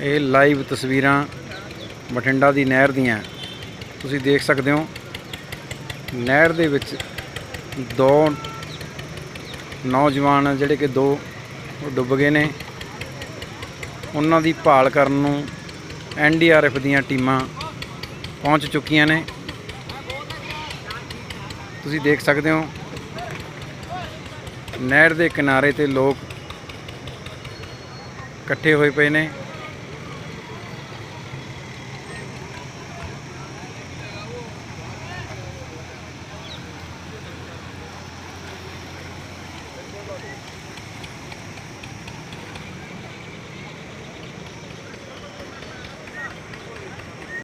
ਇਹ ਲਾਈਵ ਤਸਵੀਰਾਂ ਬਠਿੰਡਾ ਦੀ ਨਹਿਰ ਦੀਆਂ। ਤੁਸੀਂ ਦੇਖ ਸਕਦੇ ਹੋ, ਨਹਿਰ ਦੇ ਵਿੱਚ ਦੋ ਨੌਜਵਾਨ ਜਿਹੜੇ ਕਿ ਦੋ ਡੁੱਬ ਗਏ ਨੇ। ਉਹਨਾਂ ਦੀ ਭਾਲ ਕਰਨ ਨੂੰ ਐਨਡੀਆਰਐਫ ਦੀਆਂ ਟੀਮਾਂ ਪਹੁੰਚ ਚੁੱਕੀਆਂ ਨੇ। ਤੁਸੀਂ ਦੇਖ ਸਕਦੇ ਹੋ, ਨਹਿਰ ਦੇ ਕਿਨਾਰੇ ਤੇ ਲੋਕ ਇਕੱਠੇ ਹੋਏ ਪਏ ਨੇ।